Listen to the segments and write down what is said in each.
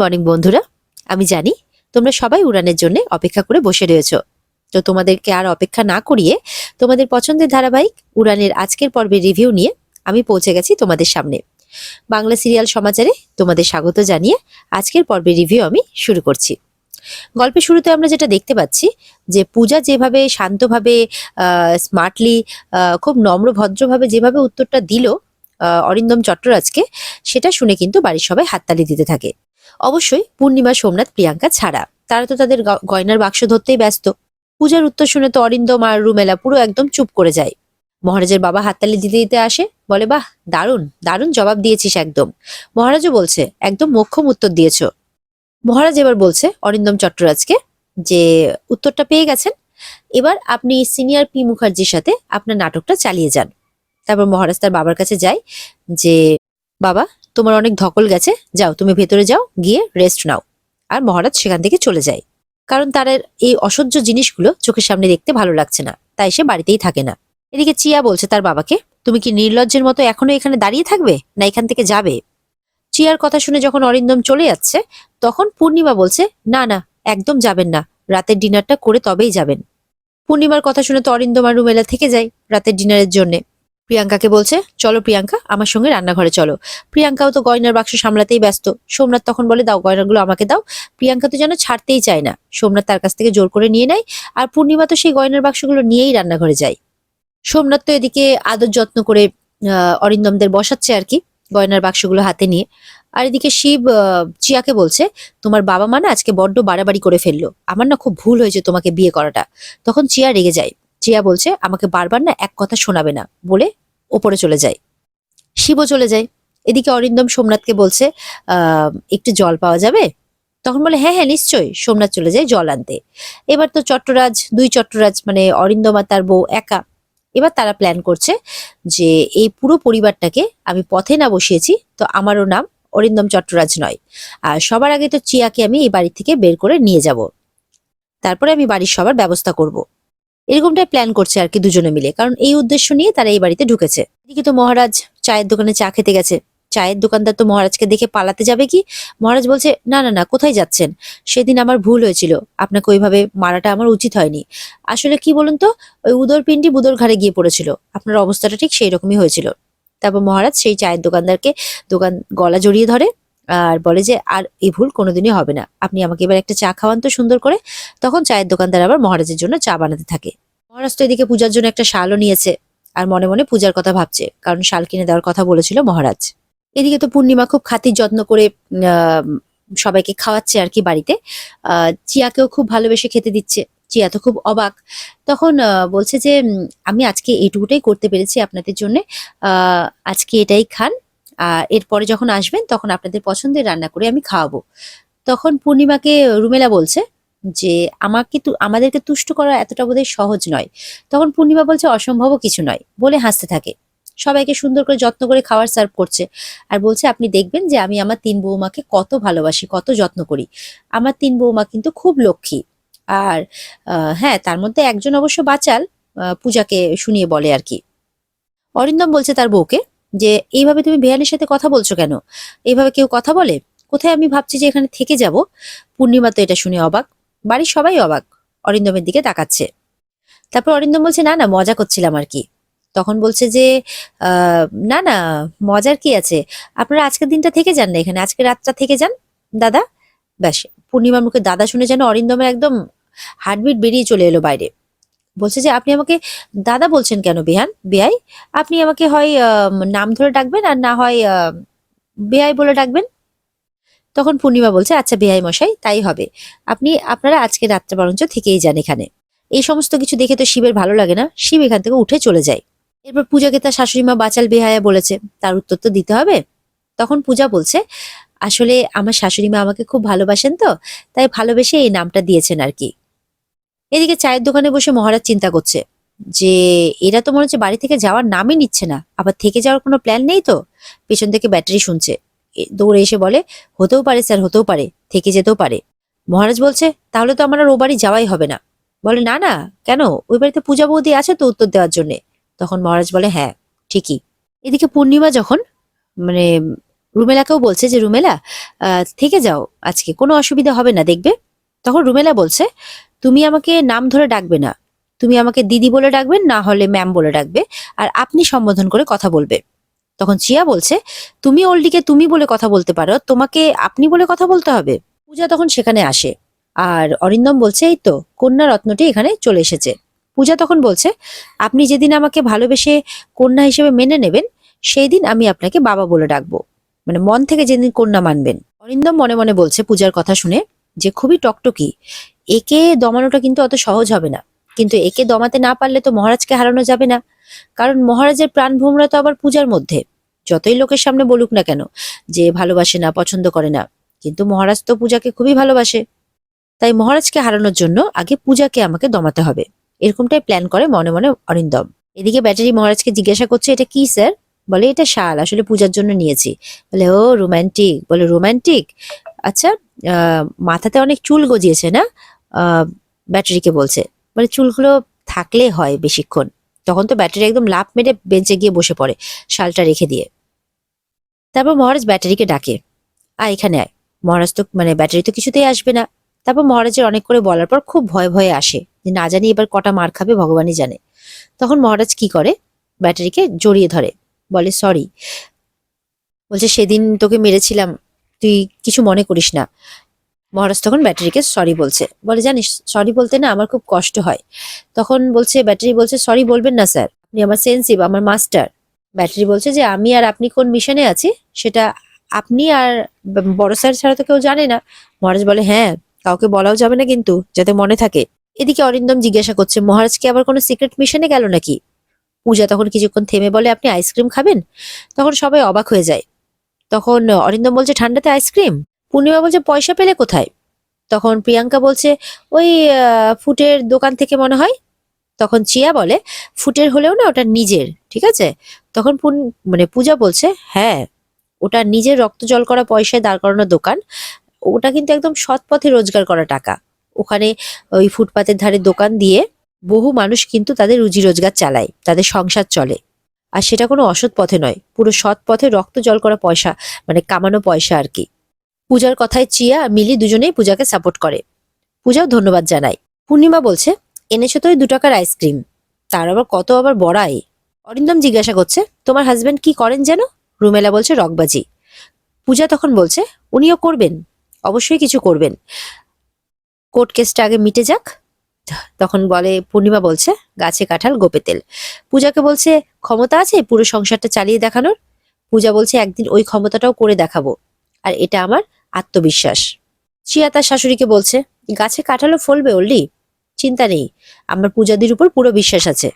Morning বন্ধুরা। আমি জানি তোমরা সবাই উড়ানের জন্য অপেক্ষা করে বসে রয়েছো। তো তোমাদেরকে আর অপেক্ষা না করিয়ে তোমাদের পছন্দের ধারাবাহিক উড়ানের আজকের পর্বের রিভিউ নিয়ে আমি পৌঁছে গেছি তোমাদের সামনে। বাংলা সিরিয়াল সমাচারে তোমাদের স্বাগত জানিয়ে আজকের পর্বের রিভিউ আমি শুরু করছি। গল্পের শুরুতে আমরা যেটা দেখতে পাচ্ছি যে পূজা যেভাবে শান্তভাবে স্মার্টলি খুব নম্র ভদ্রভাবে যেভাবে উত্তরটা দিল অরিন্দম চট্টরাজকে, সেটা শুনে কিন্তু বাড়ির সবাই হাততালি দিতে থাকে। অবশ্যই পূর্ণিমা, সোমনাথ, প্রিয়াঙ্কা ছাড়া। তারা তো তাদের গয়নার বাক্স ধরতেই ব্যস্ত। পূজার উত্তর শুনে তো অরিন্দম আর রুমেলা পুরো একদম চুপ করে যায়। মহারাজের বাবা হাততালি দিতে দিতে আসে, বলে, বাহ, দারুণ দারুণ জবাব দিয়েছিস একদম। মহারাজও বলছে, একদম মোক্ষম উত্তর দিয়েছ। মহারাজ এবার বলছে, অরিন্দম চট্টরাজকে, যে উত্তরটা পেয়ে গেছেন, এবার আপনি সিনিয়র পি মুখার্জির সাথে আপনার নাটকটা চালিয়ে যান। তারপর মহারাজ তার বাবার কাছে যায়, যে, বাবা তোমার অনেক ধকল গেছে, যাও, তুমি ভেতরে যাও, গিয়ে রেস্ট নাও। আর মহারাজ সেখান থেকে চলে যায়। কারণ তার এই অসহ্য জিনিসগুলো চোখের সামনে দেখতে ভালো লাগছে না, তাই সে বাড়িতেই থাকে না। এদিকে চিয়া বলছে তার বাবাকে, তুমি কি নির্লজ্জের মতো এখনও এখানে দাঁড়িয়ে থাকবে, না এখান থেকে যাবে? চিয়ার কথা শুনে যখন অরিন্দম চলে যাচ্ছে, তখন পূর্ণিমা বলছে, না না, একদম যাবেন না, রাতের ডিনারটা করে তবেই যাবেন। পূর্ণিমার কথা শুনে তো অরিন্দম আর রুমেলা থেকে যায় রাতের ডিনারের জন্যে। প্রিয়াঙ্কাকে বলছে, চলো প্রিয়াঙ্কা, আমার সঙ্গে রান্নাঘরে চলো। প্রিয়াঙ্কাও তো গয়নার বাক্স সামলাতেই ব্যস্ত। সোমনাথ তখন বলে, দাও গয়নাগুলো আমাকে দাও। প্রিয়াঙ্কা তো যেন ছাড়তেই চায় না। সোমনাথ তার কাছ থেকে জোর করে নিয়ে নেয় আর পূর্ণিমা তো সেই গয়নার বাক্সগুলো নিয়েই রান্নাঘরে যায়। সোমনাথ তো এদিকে আদর যত্ন করে অরিন্দমদের বসাচ্ছে আর কি, গয়নার বাক্সগুলো হাতে নিয়ে। আর এদিকে শিব চিয়াকে বলছে, তোমার বাবা মা না আজকে বড্ড বাড়াবাড়ি করে ফেলল। আমার না খুব ভুল হয়েছে তোমাকে বিয়ে করাটা। তখন চিয়া রেগে যায়। চিয়া বলছে, আমাকে বারবার না এক কথা শোনাবে না, বলে ওপরে চলে যায়। শিব চলে যায়। এদিকে অরিন্দম সোমনাথকে বলছে একটু জল পাওয়া যাবে? তখন বলে হ্যাঁ হ্যাঁ নিশ্চয়ই। সোমনাথ চলে যায় জল আনতে। এবার তো চট্টরাজ, দুই চট্টরাজ মানে অরিন্দম আর তার বউ একা। এবার তারা প্ল্যান করছে যে, এই পুরো পরিবারটাকে আমি পথে না বসিয়েছি, তো আমারও নাম অরিন্দম চট্টরাজ নয়। আর সবার আগে তো চিয়াকে আমি এই বাড়ি থেকে বের করে নিয়ে যাব। তারপরে আমি বাড়ির সবার ব্যবস্থা করব। এরকমটাই প্ল্যান করছে আর কি দুজনে মিলে। কারণ এই উদ্দেশ্য নিয়ে তারা এই বাড়িতে ঢুকেছে। এদিকে তো মহারাজ চায়ের দোকানে চা খেতে গেছে। চায়ের দোকানদার তো মহারাজকে দেখে পালাতে যাবে কি? মহারাজ বলছে, না না না, কোথায় যাচ্ছেন? সেদিন আমার ভুল হয়েছিল। আপনাকে ওইভাবে মারাটা আমার উচিত হয়নি। আসলে কি বলুন তো? ওই উদর পিন্ডি বুদর ঘাড়ে গিয়ে পড়েছিল। আপনার অবস্থাটা ঠিক সেই রকমই হয়েছিল। তারপর মহারাজ সেই চায়ের দোকানদারকে দোকান গলা জড়িয়ে ধরে আর বলে যে, আর এই ভুল কোনোদিনই হবে না। আপনি আমাকে এবার একটা চা খাওয়ান তো সুন্দর করে। তখন চায়ের দোকানদার আবার মহারাজের জন্য চা বানাতে থাকে। মহারাজ তো এদিকে পূজার জন্য একটা শালও নিয়েছে আর মনে মনে পূজার কথা ভাবছে, কারণ শাল কিনে দেওয়ার কথা বলেছিল মহারাজ। এদিকে তো পূর্ণিমা খুব খাতির যত্ন করে সবাইকে খাওয়াচ্ছে আর কি বাড়িতে। চিয়াকেও খুব ভালোবেসে খেতে দিচ্ছে। চিয়া তো খুব অবাক। তখন বলছে যে আমি আজকে এইটুকুটাই করতে পেরেছি আপনাদের জন্য। আজকে এটাই খান। এরপরে যখন আসবেন, তখন আপনাদের পছন্দের রান্না করে আমি খাওয়াবো। তখন পূর্ণিমাকে রুমেলা বলছে যে, আমাকে তু, আমাদেরকে তুষ্ট করা এতটা বোধহয় সহজ নয়। তখন পূর্ণিমা বলছে, অসম্ভবও কিছু নয়। বলে হাসতে থাকে। সবাইকে সুন্দর করে যত্ন করে খাবার সার্ভ করছে। আর বলছে, আপনি দেখবেন যে আমি আমার তিন বৌমাকে কত ভালোবাসি, কত যত্ন করি। আমার তিন বৌমা কিন্তু খুব লক্ষ্মী। আর হ্যাঁ তার মধ্যে একজন অবশ্য বাচাল পূজাকে শুনিয়ে বলে আর কি। অরিন্দম বলছে তার বউকে যে, এইভাবে তুমি বেহানের সাথে কথা বলছো কেন? এইভাবে কেউ কথা বলে? কোথায় আমি ভাবছি যে এখানে থেকে যাব? পূর্ণিমা তো এটা শুনে অবাক। বাড়ির সবাই অবাক। অরিন্দমের দিকে তাকাচ্ছে। তারপর অরিন্দম বলছে, না না, মজা করছিলাম আর কি। তখন বলছে যে না না, মজার কি আছে? আপনারা আজকের দিনটা থেকে যান না এখানে। আজকে রাতটা থেকে যান, দাদা। ব্যাস, পূর্ণিমার মুখে দাদা শুনে যেন অরিন্দমের একদম হার্টবিট বেরিয়ে চলে এলো বাইরে। বলছে যে, আপনি আমাকে দাদা বলছেন কেন বেহান? বেয়াই আপনি আমাকে হয় নাম ধরে ডাকবেন আর না হয় বেয়াই বলে ডাকবেন? তখন পূর্ণিমা বলছে আচ্ছা বেহাই মশাই, তাই হবে। আপনি, আপনারা আজকে রাত্রে বরঞ্চ থেকেই যান এখানে। এই সমস্ত কিছু দেখে তো শিবের ভালো লাগে না। শিব এখান থেকে উঠে চলে যায়। এরপর পূজাকে তার শাশুড়ি মা বাচাল বেহায়া বলেছে। তার উত্তর তো দিতে হবে। তখন পূজা বলছে, আসলে আমার শাশুড়ি মা আমাকে খুব ভালোবাসেন তো, তাই ভালোবেসে এই নামটা দিয়েছেন আর কি। এদিকে চায়ের দোকানে বসে মহারাজ চিন্তা করছে যে, এরা তো মনে হচ্ছে বাড়ি থেকে যাওয়ার নামই নিচ্ছে না। আবার থেকে যাওয়ার কোনো প্ল্যান নেই তো? পেছন থেকে ব্যাটারি শুনছে। দৌড়ে এসে বলে, হতেও পারে স্যার, হতেও পারে। থেকে যেতেও পারে। মহারাজ বলছে, তাহলে তো আমার আর ও বাড়ি যাওয়াই হবে না। বলে, না না, কেন? ওই বাড়িতে পূজা বৌদি আছে তো উত্তর দেওয়ার জন্য? তখন মহারাজ বলে হ্যাঁ ঠিকই। এদিকে পূর্ণিমা যখন মানে রুমেলাকেও বলছে যে, রুমেলা থেকে যাও, আজকে কোনো অসুবিধা হবে না, দেখবে? তখন রুমেলা বলছে, তুমি আমাকে নাম ধরে ডাকবে না। তুমি আমাকে দিদি বলে ডাকবেন না হলে ম্যাম বলে ডাকবে, আর আপনি সম্বোধন করে কথা বলবে। তখন চিয়া বলছে, তুমি ওল্ডিকে তুমি বলে কথা বলতে পারো, তোমাকে আপনি বলে কথা বলতে হবে? পূজা তখন সেখানে আসে, আর অরিন্দম বলছে, এই তো, কন্যা রত্নটি এখানে চলে এসেছে। পূজা তখন বলছে, আপনি যেদিন আমাকে ভালোবেসে কন্যা হিসেবে মেনে নেবেন সেই দিন আমি আপনাকে বাবা বলে ডাকবো। মানে মন থেকে যেদিন কন্যা মানবেন। অরিন্দম মনে মনে বলছে পূজার কথা শুনে যে খুবই টকটকি। একে দমানোটা কিন্তু অত সহজ হবে না। কিন্তু একে দমাতে না পারলে তো মহারাজকে হারানো যাবে না। কারণ মহারাজের প্রাণ ভোমরা তো আবার পূজার মধ্যে। যতই লোকের সামনে বলুক না কেন, যে ভালোবাসে না, পছন্দ করে না। কিন্তু মহারাজ তো পূজাকে খুবই ভালোবাসে। তাই মহারাজকে হারানোর জন্য আগে পূজাকে আমাকে দমাতে হবে। এরকমটাই প্ল্যান করে মনে মনে অরিন্দম। এদিকে ব্যাটারি মহারাজকে জিজ্ঞাসা করছে, এটা কি স্যার বলে, এটা শাল। আসলে পূজার জন্য নিয়েছি। বলে, ও রোমান্টিক বলে রোমান্টিক আচ্ছা মাথাতে অনেক চুল গজিয়েছে না? ব্যাটারিকে বলছে। মানে চুলগুলো থাকলে হয় বেশিক্ষণ। তখন তো ব্যাটারি একদম লাফ মেরে বেঞ্চে গিয়ে বসে পড়ে শালটা রেখে দিয়ে। তারপর মহারাজ ব্যাটারিকে ডাকে। আয়, এখানে আয়। মহারাজ তো মানে ব্যাটারি তো কিছুতেই আসবে না। তারপর মহারাজের অনেক করে বলার পর খুব ভয় ভয়ে আসে যে না জানি এবার কটা মার খাবে, ভগবানই জানে। তখন মহারাজ কি করে? ব্যাটারিকে জড়িয়ে ধরে। বলে, সরি। বলছে, সেদিন তোকে মেরেছিলাম। তুই কিছু মনে করিস না। মহারাজ তখন ব্যাটারিকে সরি বলছে। বলে, জানিস সরি বলতে না আমার খুব কষ্ট হয়। তখন বলছে, ব্যাটারি বলছে সরি বলবেন না স্যার, আপনি আমার সেন্সিভ আমার মাস্টার ব্যাটারি বলছে যে, আমি আর আপনি কোন মিশনে আছি, সেটা আপনি আর বড় স্যার ছাড়া তো কেউ জানে না। মহারাজ বলে হ্যাঁ কাউকে বলাও যাবে না কিন্তু, যাতে মনে থাকে। এদিকে অরিন্দম জিজ্ঞাসা করছে, মহারাজ কি আবার কোনো সিক্রেট মিশনে গেল নাকি? পূজা তখন কিছুক্ষণ থেমে বলে, আপনি আইসক্রিম খাবেন? তখন সবাই অবাক হয়ে যায়। তখন অরিন্দম বলছে, ঠান্ডাতে আইসক্রিম? পূর্ণিমা বলছে, পয়সা পেলে কোথায়? তখন প্রিয়াঙ্কা বলছে, ওই ফুটের দোকান থেকে মনে হয়? তখন চিয়া বলে, ফুটের হলেও না, ওটা নিজের, ঠিক আছে? তখন মানে পূজা বলছে হ্যাঁ ওটা নিজের রক্ত জল করা পয়সায় দাঁড় করানো দোকান। ওটা কিন্তু একদম সৎ পথে রোজগার করা টাকা। ওখানে ওই ফুটপাতের ধারে দোকান দিয়ে বহু মানুষ কিন্তু তাদের রুজি রোজগার চালায়, তাদের সংসার চলে। আর সেটা কোনো অসৎ পথে নয়। পুরো সৎ পথে রক্ত জল করা পয়সা মানে কামানো পয়সা আর কি। পূজার কথায় চিয়া আর মিলি দুজনেই পূজাকে সাপোর্ট করে। পূজাও ধন্যবাদ জানায়। পূর্ণিমা বলছে, এনেছো তো ওই দু টাকার আইসক্রিম তার আবার কত আবার বড়াই অরিন্দম জিজ্ঞাসা করছে, তোমার হাজব্যান্ড কি করেন যেন রুমেলা বলছে, রকবাজি। পূজা তখন বলছে, উনিও করবেন। অবশ্যই কিছু করবেন। কোর্ট কেসটা আগে মিটে যাক। তখন বলে, পূর্ণিমা বলছে, গাছে কাঁঠাল, গোপে তেল। পূজাকে বলছে, ক্ষমতা আছে পুরো সংসারটা চালিয়ে দেখানোর? পূজা বলছে, একদিন ওই ক্ষমতাটাও করে দেখাবো। আর এটা আমার আত্মবিশ্বাস। চিয়া তার শাশুড়িকে বলছে, গাছে কাঁঠালও ফলবে ওল্লি চিন্তা নেই, আমার পূজাদির উপর পুরো বিশ্বাস আছে।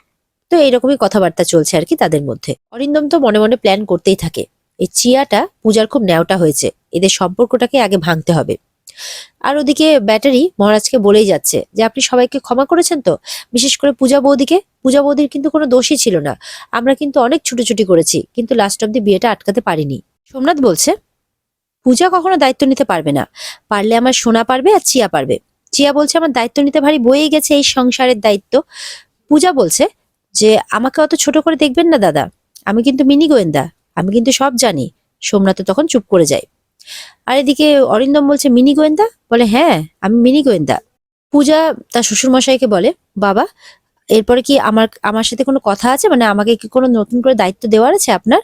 তো এইরকমই কথাবার্তা চলছে আর কি তাদের মধ্যে। অরিন্দম তো মনে মনে প্ল্যান করতেই থাকে। এই চিয়াটা পূজার খুব ন্যাওটা হয়েছে। এদের সম্পর্কটাকে আগে ভাঙতে হবে। আর ওদিকে ব্যাটারি মহারাজকে বলেই যাচ্ছে যে, আপনি সবাইকে ক্ষমা করেছেন তো? বিশেষ করে পূজা বৌদিকে। পূজা বৌদির কিন্তু কোনো দোষই ছিল না। আমরা কিন্তু অনেক ছুটোছুটি করেছি, কিন্তু লাস্ট অব্দি বিয়েটা আটকাতে পারিনি। সোমনাথ বলছে, পূজা কখনো দায়িত্ব নিতে পারবে না। পারলে আমার সোনা পারবে আর চিয়া পারবে। চিয়া বলছে, আমার দায়িত্ব নিতে ভারী বয়েই গেছে এই সংসারের দায়িত্ব। পূজা বলছে যে, আমাকে অত ছোট করে দেখবেন না দাদা। আমি কিন্তু মিনি গোয়েন্দা। আমি কিন্তু সব জানি। সোমনাথ তখন চুপ করে যায়। আর এদিকে অরিন্দম বলছে, মিনি গোয়েন্দা? বলে হ্যাঁ আমি মিনি গোয়েন্দা। পূজা তার শ্বশুর মশাইকে বলে, বাবা, এরপরে কি আমার আমার সাথে কোনো কথা আছে? মানে আমাকে কি কোনো নতুন করে দায়িত্ব দেওয়ার আছে আপনার?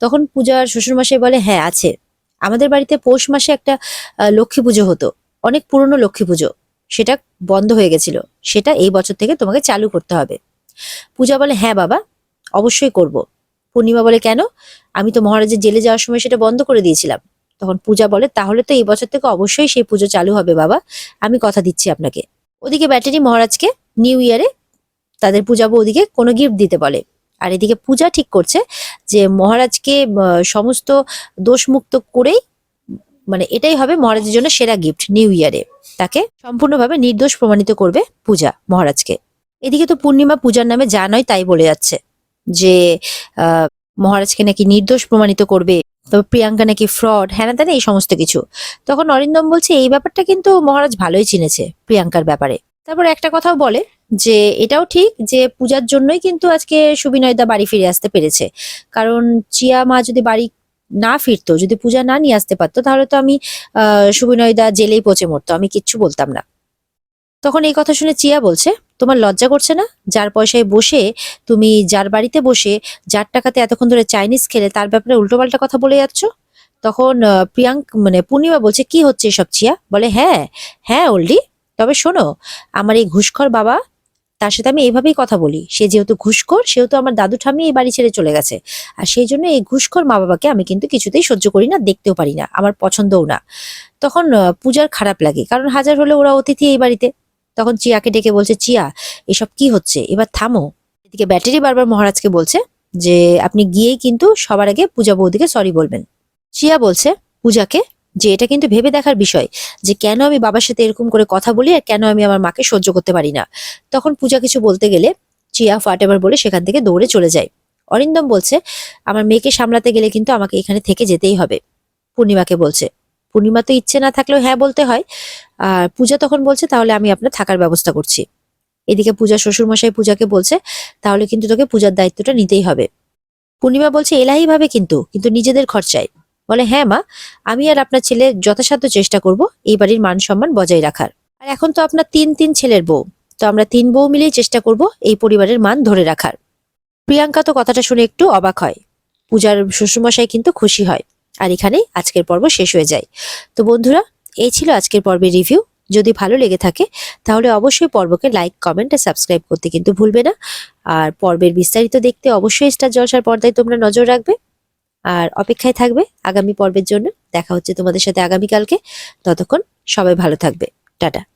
তখন পূজার শ্বশুর মশাই বলে হ্যাঁ আছে। আমাদের বাড়িতে পৌষ মাসে একটা লক্ষ্মী পুজো হতো। অনেক পুরনো লক্ষ্মী পুজো। সেটা বন্ধ হয়ে গেছিল। সেটা এই বছর থেকে তোমাকে চালু করতে হবে। পূজা বলে হ্যাঁ বাবা, অবশ্যই করব। পূর্ণিমা বলে, কেন? আমি তো মহারাজের জেলে যাওয়ার সময় সেটা বন্ধ করে দিয়েছিলাম। তখন পূজা বলে, তাহলে তো এই বছর থেকে অবশ্যই সেই পুজো চালু হবে বাবা। আমি কথা দিচ্ছি আপনাকে। ওদিকে ব্যাটারি মহারাজকে নিউ ইয়ারে তাদের পূজা ওদিকে কোনো গিফট দিতে বলে। আর এদিকে পূজা ঠিক করছে যে, মহারাজকে সমস্ত দোষমুক্ত করেই মানে এটাই হবে মহারাজের জন্য সেরা গিফট নিউ ইয়ারে। তাকে সম্পূর্ণভাবে নির্দোষ প্রমাণিত করবে পূজা মহারাজকে। এদিকে তো পূর্ণিমা পূজার নামে যা নয় তাই বলে যাচ্ছে যে মহারাজকে নাকি নির্দোষ প্রমাণিত করবে তবে প্রিয়াঙ্কা নাকি ফ্রড হ্যাঁ না এই সমস্ত কিছু। তখন অরিন্দম বলছে, এই ব্যাপারটা কিন্তু মহারাজ ভালোই চিনেছে প্রিয়াঙ্কার ব্যাপারে। তারপর একটা কথাও বলে যে, এটাও ঠিক যে পূজার জন্যই কিন্তু আজকে সুবিনয়দা বাড়ি ফিরে আসতে পেরেছে। কারণ চিয়া মা যদি বাড়ি না ফিরতো, যদি পূজা না নিয়ে আসতে পারতো, তাহলে তো আমি সুবিনয়দা জেলেই পচে মরতো, আমি কিচ্ছু বলতাম না। তখন এই কথা শুনে চিয়া বলছে, তোমার লজ্জা করছে না? যার পয়সায় বসে তুমি যার বাড়িতে বসে যার টাকাতে এতক্ষণ ধরে চাইনিজ খেলে তার ব্যাপারে উল্টোপাল্টা কথা বলে যাচ্ছ? তখন প্রিয়াঙ্ক মানে পূর্ণিমা বলছে, কি হচ্ছে এসব চিয়া? বলে হ্যাঁ হ্যাঁ ওল্ডি, তবে শোনো, আমার এই ঘুষখর বাবা, তার সাথে আমি এইভাবেই কথা বলি। সে যেহেতু ঘুষখোর, সেহেতু আমার দাদু ঠামি এই বাড়ি ছেড়ে চলে গেছে। আর সেই জন্য এই ঘুষখোর মা বাবাকে আমি কিন্তু কিছুতেই সহ্য করি না, দেখতেও পারি না, আমার পছন্দও না। তখন পূজার খারাপ লাগে, কারণ হাজার হলে ওরা অতিথি এই বাড়িতে। তখন চিয়াকে ডেকে বলছে, চিয়া, এসব কি হচ্ছে? এবার থামো। এদিকে ব্যাটারি বারবার মহারাজকে বলছে যে, আপনি গিয়েই কিন্তু সবার আগে পূজা বৌদিকে সরি বলবেন। চিয়া বলছে, পূজাকে? যে, এটা কিন্তু ভেবে দেখার বিষয় যে, কেন আমি বাবার সাথে এরকম করে কথা বলি আর কেন আমি আমার মাকে সহ্য করতে পারি না? তখন পূজা কিছু বলতে গেলে চিয়া ফাট এবার বলে সেখান থেকে দৌড়ে চলে যায়। অরিন্দম বলছে, আমার মেয়েকে সামলাতে গেলে কিন্তু আমাকে এখানে থেকে যেতেই হবে। পূর্ণিমাকে বলছে পূর্ণিমা তো ইচ্ছে না থাকলেও হ্যাঁ বলতে হয়। আর পূজা তখন বলছে, তাহলে আমি আপনার থাকার ব্যবস্থা করছি। এদিকে পূজা শ্বশুরমশাই পূজাকে বলছে, তাহলে কিন্তু তোকে পূজার দায়িত্বটা নিতেই হবে। পূর্ণিমা বলছে এলাহি ভাবে কিন্তু কিন্তু নিজেদের খরচায়। বলে হ্যাঁ মা, আমি আর আপনার ছেলে যথাসাধ্য চেষ্টা করব এই বাড়ির মান সম্মান বজায় রাখার। আর এখন তো আপনার তিন তিন ছেলের বউ, তো আমরা তিন বউ মিলেই চেষ্টা করব এই পরিবারের মান ধরে রাখার। প্রিয়াঙ্কা তো কথাটা শুনে একটু অবাক হয়। পূজার শ্বশুরমশাই কিন্তু খুশি হয়। আর এখানেই আজকের পর্ব শেষ হয়ে যায়। তো বন্ধুরা, এই ছিল আজকের পর্বের রিভিউ। যদি ভালো লেগে থাকে, তাহলে অবশ্যই পর্বকে লাইক, কমেন্ট আর সাবস্ক্রাইব করতে কিন্তু ভুলবে না। আর পর্বের বিস্তারিত দেখতে অবশ্যই স্টার জলসার পর্দায় তোমরা নজর রাখবে। আর অপেক্ষায় থাকবে আগামী পর্বের জন্য। দেখা হচ্ছে তোমাদের সাথে আগামীকালকে। ততক্ষণ সবাই ভালো থাকবে। টাটা।